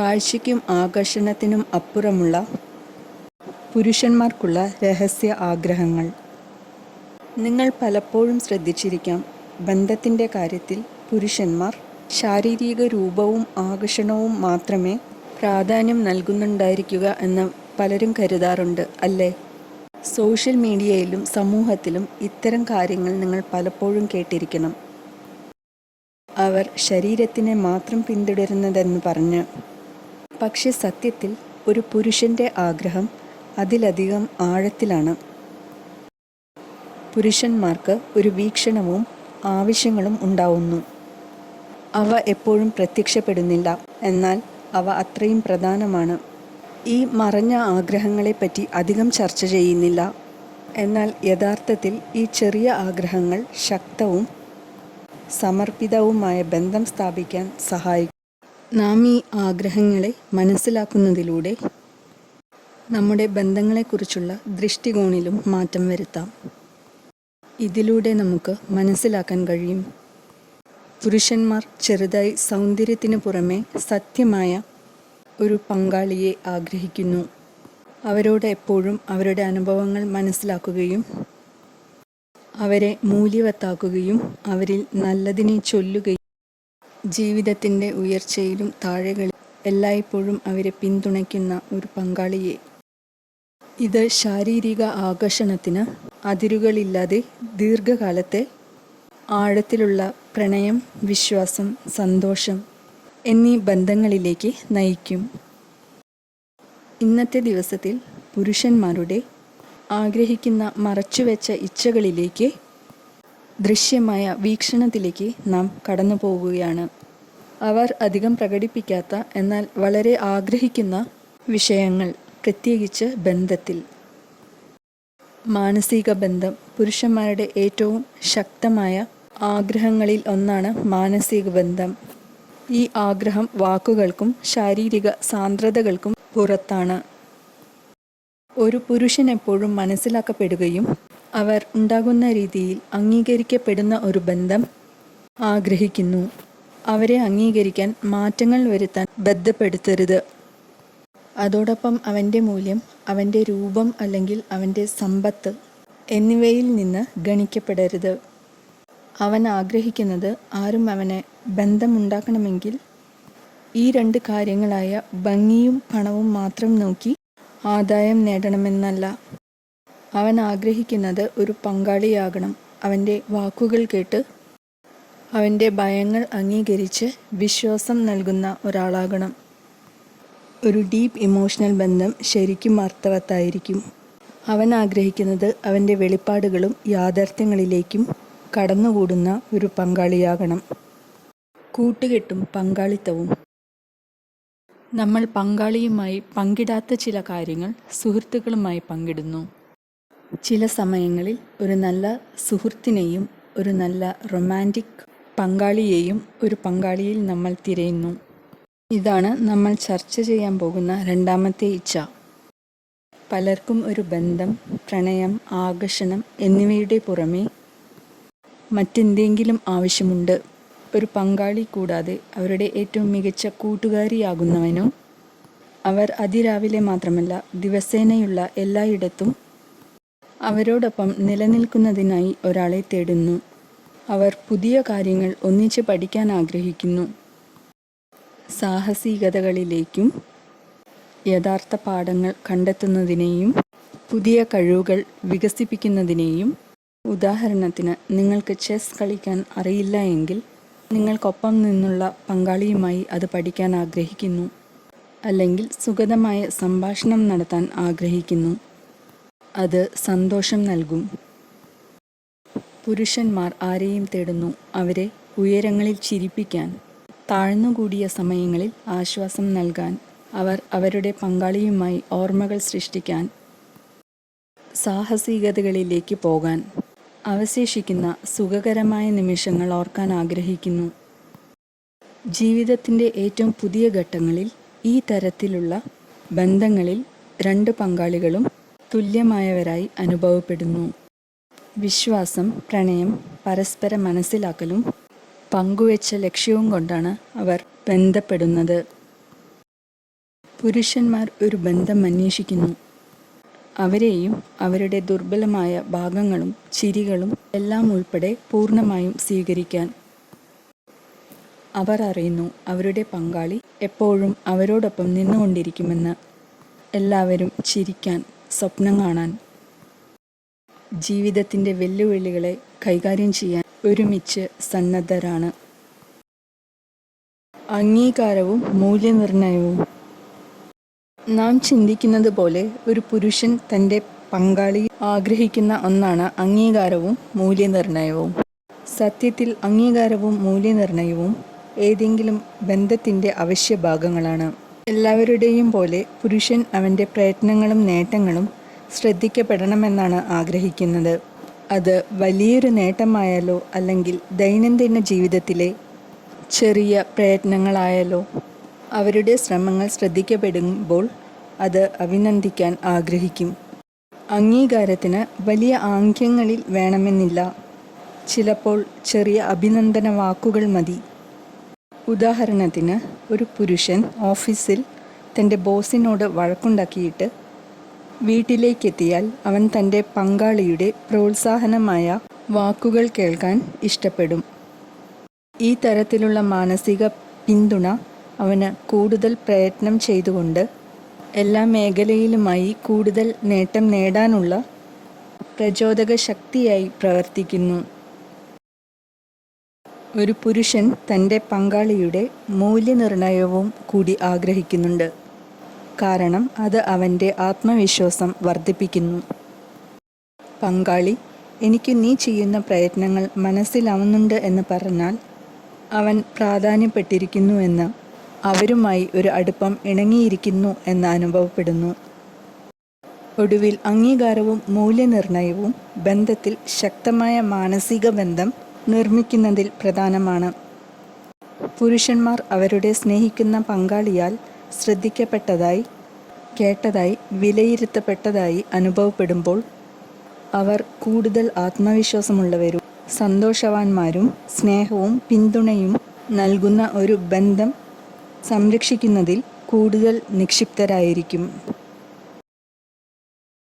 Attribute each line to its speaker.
Speaker 1: കാഴ്ചയ്ക്കും ആകർഷണത്തിനും അപ്പുറമുള്ള പുരുഷന്മാർക്കുള്ള രഹസ്യ ആഗ്രഹങ്ങൾ. നിങ്ങൾ പലപ്പോഴും ശ്രദ്ധിച്ചിരിക്കാം ബന്ധത്തിന്റെ കാര്യത്തിൽ പുരുഷന്മാർ ശാരീരിക രൂപവും ആകർഷണവും മാത്രമേ പ്രാധാന്യം നൽകുന്നുണ്ടായിരിക്കുക എന്ന് പലരും കരുതാറുണ്ട് അല്ലേ? സോഷ്യൽ മീഡിയയിലും സമൂഹത്തിലും ഇത്തരം കാര്യങ്ങൾ നിങ്ങൾ പലപ്പോഴും കേട്ടിരിക്കണം. അവർ ശരീരത്തിനെ മാത്രം പിന്തുടരുന്നതെന്ന് പറഞ്ഞ് പക്ഷെ സത്യത്തിൽ ഒരു പുരുഷന്റെ ആഗ്രഹം അതിലധികം ആഴത്തിലാണ്. പുരുഷന്മാർക്ക് ഒരു വീക്ഷണവും ആവശ്യങ്ങളും ഉണ്ടാവുന്നു. അവ എപ്പോഴും പ്രത്യക്ഷപ്പെടുന്നില്ല. എന്നാൽ അവ അത്രയും പ്രധാനമാണ്. ഈ മറഞ്ഞ ആഗ്രഹങ്ങളെപ്പറ്റി അധികം ചർച്ച ചെയ്യുന്നില്ല. എന്നാൽ യഥാർത്ഥത്തിൽ ഈ ചെറിയ ആഗ്രഹങ്ങൾ ശക്തവും സമർപ്പിതവുമായ ബന്ധം സ്ഥാപിക്കാൻ സഹായിക്കും. നാം ഈ ആഗ്രഹങ്ങളെ മനസ്സിലാക്കുന്നതിലൂടെ നമ്മുടെ ബന്ധങ്ങളെക്കുറിച്ചുള്ള ദൃഷ്ടികോണിലും മാറ്റം വരുത്താം. ഇതിലൂടെ നമുക്ക് മനസ്സിലാക്കാൻ കഴിയും. പുരുഷന്മാർ ചെറുതായി സൗന്ദര്യത്തിന് പുറമെ സത്യമായ ഒരു പങ്കാളിയെ ആഗ്രഹിക്കുന്നു. അവരോട് എപ്പോഴും അവരുടെ അനുഭവങ്ങൾ മനസ്സിലാക്കുകയും അവരെ മൂല്യവത്താക്കുകയും അവരിൽ നല്ലതിനെ ചൊല്ലുകയും ജീവിതത്തിന്റെ ഉയർച്ചയിലും താഴെകളിൽ എല്ലായ്പ്പോഴും അവരെ പിന്തുണയ്ക്കുന്ന ഒരു പങ്കാളിയെ. ഇത് ശാരീരിക ആകർഷണത്തിന് അതിരുകളില്ലാതെ ദീർഘകാലത്തെ ആഴത്തിലുള്ള പ്രണയം വിശ്വാസം സന്തോഷം എന്നീ ബന്ധങ്ങളിലേക്ക് നയിക്കും. ഇന്നത്തെ ദിവസത്തിൽ പുരുഷന്മാരുടെ ആഗ്രഹിക്കുന്ന മറച്ചുവെച്ച ഇച്ഛകളിലേക്ക് ദൃശ്യമായ വീക്ഷണത്തിലേക്ക് നാം കടന്നു പോവുകയാണ് അവർ അധികം പ്രകടിപ്പിക്കാത്ത എന്നാൽ വളരെ ആഗ്രഹിക്കുന്ന വിഷയങ്ങൾ പ്രത്യേകിച്ച് ബന്ധത്തിൽ. മാനസിക ബന്ധം പുരുഷന്മാരുടെ ഏറ്റവും ശക്തമായ ആഗ്രഹങ്ങളിൽ ഒന്നാണ് മാനസിക ബന്ധം. ഈ ആഗ്രഹം വാക്കുകൾക്കും ശാരീരിക സാന്ദ്രതകൾക്കും പുറത്താണ്. ഒരു പുരുഷൻ എപ്പോഴും മനസ്സിലാക്കപ്പെടുകയും അവർ ഉണ്ടാകുന്ന രീതിയിൽ അംഗീകരിക്കപ്പെടുന്ന ഒരു ബന്ധം ആഗ്രഹിക്കുന്നു. അവരെ അംഗീകരിക്കാൻ മാറ്റങ്ങൾ വരുത്താൻ ബന്ധപ്പെടുത്തരുത് അതോടൊപ്പം അവന്റെ മൂല്യം അവന്റെ രൂപം അല്ലെങ്കിൽ അവന്റെ സമ്പത്ത് എന്നിവയിൽ നിന്ന് ഗണിക്കപ്പെടരുത്. അവൻ ആഗ്രഹിക്കുന്നത് ആരും അവനെ ബന്ധമുണ്ടാക്കണമെങ്കിൽ ഈ രണ്ട് കാര്യങ്ങളായ ഭംഗിയും പണവും മാത്രം നോക്കി ആദായം നേടണമെന്നല്ല. അവൻ ആഗ്രഹിക്കുന്നത് ഒരു പങ്കാളിയാകണം. അവന്റെ വാക്കുകൾ കേട്ട് അവന്റെ ഭയങ്ങൾ അംഗീകരിച്ച് വിശ്വാസം നൽകുന്ന ഒരാളാകണം. ഒരു ഡീപ്പ് ഇമോഷണൽ ബന്ധം ശരിക്കും അർത്ഥവത്തായിരിക്കും. അവൻ ആഗ്രഹിക്കുന്നത് അവന്റെ വെളിപ്പാടുകളും യാഥാർത്ഥ്യങ്ങളിലേക്കും കടന്നുകൂടുന്ന ഒരു പങ്കാളിയാകണം. കൂട്ടുകെട്ടും പങ്കാളിത്തവും. നമ്മൾ പങ്കാളിയുമായി പങ്കിടാത്ത ചില കാര്യങ്ങൾ സുഹൃത്തുക്കളുമായി പങ്കിടുന്നു. ചില സമയങ്ങളിൽ ഒരു നല്ല സുഹൃത്തിനെയും ഒരു നല്ല റൊമാന്റിക് പങ്കാളിയെയും ഒരു പങ്കാളിയിൽ നമ്മൾ തിരയുന്നു. ഇതാണ് നമ്മൾ ചർച്ച ചെയ്യാൻ പോകുന്ന രണ്ടാമത്തെ ഇച്ഛ. പലർക്കും ഒരു ബന്ധം പ്രണയം ആകർഷണം എന്നിവയുടെ പുറമെ മറ്റെന്തെങ്കിലും ആവശ്യമുണ്ട്. ഒരു പങ്കാളി കൂടാതെ അവരുടെ ഏറ്റവും മികച്ച കൂട്ടുകാരിയാകുന്നവനോ അവർ അതിരാവിലെ മാത്രമല്ല ദിവസേനയുള്ള എല്ലായിടത്തും അവരോടൊപ്പം നിലനിൽക്കുന്നതിനായി ഒരാളെ തേടുന്നു. അവർ പുതിയ കാര്യങ്ങൾ ഒന്നിച്ച് പഠിക്കാൻ ആഗ്രഹിക്കുന്നു. സാഹസികതകളിലേക്കും യഥാർത്ഥ പാഠങ്ങൾ കണ്ടെത്തുന്നതിനെയും പുതിയ കഴിവുകൾ വികസിപ്പിക്കുന്നതിനെയും ഉദാഹരണത്തിന് നിങ്ങൾക്ക് ചെസ് കളിക്കാൻ അറിയില്ല എങ്കിൽ നിങ്ങൾക്കൊപ്പം നിന്നുള്ള പങ്കാളിയുമായി അത് പഠിക്കാൻ ആഗ്രഹിക്കുന്നു. അല്ലെങ്കിൽ സുഗതമായ സംഭാഷണം നടത്താൻ ആഗ്രഹിക്കുന്നു. അത് സന്തോഷം നൽകും. പുരുഷന്മാർ ആരെയും തേടുന്നു. അവരെ ഉയരങ്ങളിൽ ചിരിപ്പിക്കാൻ താഴ്ന്നുകൂടിയ സമയങ്ങളിൽ ആശ്വാസം നൽകാൻ അവർ അവരുടെ പങ്കാളിയുമായി ഓർമ്മകൾ സൃഷ്ടിക്കാൻ സാഹസികതകളിലേക്ക് പോകാൻ അവശേഷിക്കുന്ന സുഖകരമായ നിമിഷങ്ങൾ ഓർക്കാൻ ആഗ്രഹിക്കുന്നു. ജീവിതത്തിന്റെ ഏറ്റവും പുതിയ ഘട്ടങ്ങളിൽ ഈ തരത്തിലുള്ള ബന്ധങ്ങളിൽ രണ്ട് പങ്കാളികളും തുല്യമായവരായി അനുഭവപ്പെടുന്നു. വിശ്വാസം പ്രണയം പരസ്പര മനസ്സിലാക്കലും പങ്കുവെച്ച ലക്ഷ്യവും കൊണ്ടാണ് അവർ ബന്ധപ്പെടുന്നത്. പുരുഷന്മാർ ഒരു ബന്ധം അന്വേഷിക്കുന്നു. അവരെയും അവരുടെ ദുർബലമായ ഭാഗങ്ങളും ചിരികളും എല്ലാം ഉൾപ്പെടെ പൂർണമായും സ്വീകരിക്കാൻ അവർ അറിയുന്നു അവരുടെ പങ്കാളി എപ്പോഴും അവരോടൊപ്പം നിന്നുകൊണ്ടിരിക്കുമെന്ന്. എല്ലാവരും ചിരിക്കാൻ സ്വപ്നം കാണാൻ. ജീവിതത്തിന്റെ വെല്ലുവിളികളെ കൈകാര്യം ചെയ്യാൻ ഒരുമിച്ച് സന്നദ്ധരാണ്. അംഗീകാരവും മൂല്യനിർണയവും നാം ചിന്തിക്കുന്നത് പോലെ ഒരു പുരുഷൻ തന്റെ പങ്കാളി ആഗ്രഹിക്കുന്ന ഒന്നാണ് അംഗീകാരവും മൂല്യനിർണയവും സത്യത്തിൽ അംഗീകാരവും മൂല്യനിർണയവും ഏതെങ്കിലും ബന്ധത്തിന്റെ അവശ്യ ഭാഗങ്ങളാണ് എല്ലാവരുടെയും പോലെ പുരുഷൻ അവന്റെ പ്രയത്നങ്ങളും നേട്ടങ്ങളും ശ്രദ്ധിക്കപ്പെടണമെന്നാണ് ആഗ്രഹിക്കുന്നത്. അത് വലിയൊരു നേട്ടമായാലോ അല്ലെങ്കിൽ ദൈനംദിന ജീവിതത്തിലെ ചെറിയ പ്രയത്നങ്ങളായാലോ അവരുടെ ശ്രമങ്ങൾ ശ്രദ്ധിക്കപ്പെടുമ്പോൾ അത് അഭിനന്ദിക്കാൻ ആഗ്രഹിക്കും. അംഗീകാരത്തിന് വലിയ ആംഗ്യങ്ങളിൽ വേണമെന്നില്ല. ചിലപ്പോൾ ചെറിയ അഭിനന്ദന വാക്കുകൾ മതി. ഉദാഹരണത്തിന് ഒരു പുരുഷൻ ഓഫീസിൽ തന്റെ ബോസിനോട് വഴക്കുണ്ടാക്കിയിട്ട് വീട്ടിലേക്കെത്തിയാൽ അവൻ തന്റെ പങ്കാളിയുടെ പ്രോത്സാഹനമായ വാക്കുകൾ കേൾക്കാൻ ഇഷ്ടപ്പെടും. ഈ തരത്തിലുള്ള മാനസിക പിന്തുണ അവന് കൂടുതൽ പ്രയത്നം ചെയ്തുകൊണ്ട് എല്ലാ മേഖലയിലുമായി കൂടുതൽ നേട്ടം നേടാനുള്ള പ്രചോദക ശക്തിയായി പ്രവർത്തിക്കുന്നു. ഒരു പുരുഷൻ തന്റെ പങ്കാളിയുടെ മൂല്യനിർണയവും കൂടി ആഗ്രഹിക്കുന്നുണ്ട്. കാരണം അത് അവന്റെ ആത്മവിശ്വാസം വർദ്ധിപ്പിക്കുന്നു. പങ്കാളി എനിക്ക് നീ ചെയ്യുന്ന പ്രയത്നങ്ങൾ മനസ്സിലാവുന്നുണ്ട് എന്ന് പറഞ്ഞാൽ അവൻ പ്രാധാന്യപ്പെട്ടിരിക്കുന്നുവെന്ന് അവരുമായി ഒരു അടുപ്പം ഇണങ്ങിയിരിക്കുന്നു എന്ന് അനുഭവപ്പെടുന്നു. ഒടുവിൽ അംഗീകാരവും മൂല്യനിർണയവും ബന്ധത്തിൽ ശക്തമായ മാനസിക ബന്ധം നിർമ്മിക്കുന്നതിൽ പ്രധാനമാണ്. പുരുഷന്മാർ അവരുടെ സ്നേഹിക്കുന്ന പങ്കാളിയാൽ ശ്രദ്ധിക്കപ്പെട്ടതായി കേട്ടതായി വിലയിരുത്തപ്പെട്ടതായി അനുഭവപ്പെടുമ്പോൾ അവർ കൂടുതൽ ആത്മവിശ്വാസമുള്ളവരും സന്തോഷവാന്മാരും സ്നേഹവും പിന്തുണയും നൽകുന്ന ഒരു ബന്ധം സംരക്ഷിക്കുന്നതിൽ കൂടുതൽ നിക്ഷിപ്തരായിരിക്കും.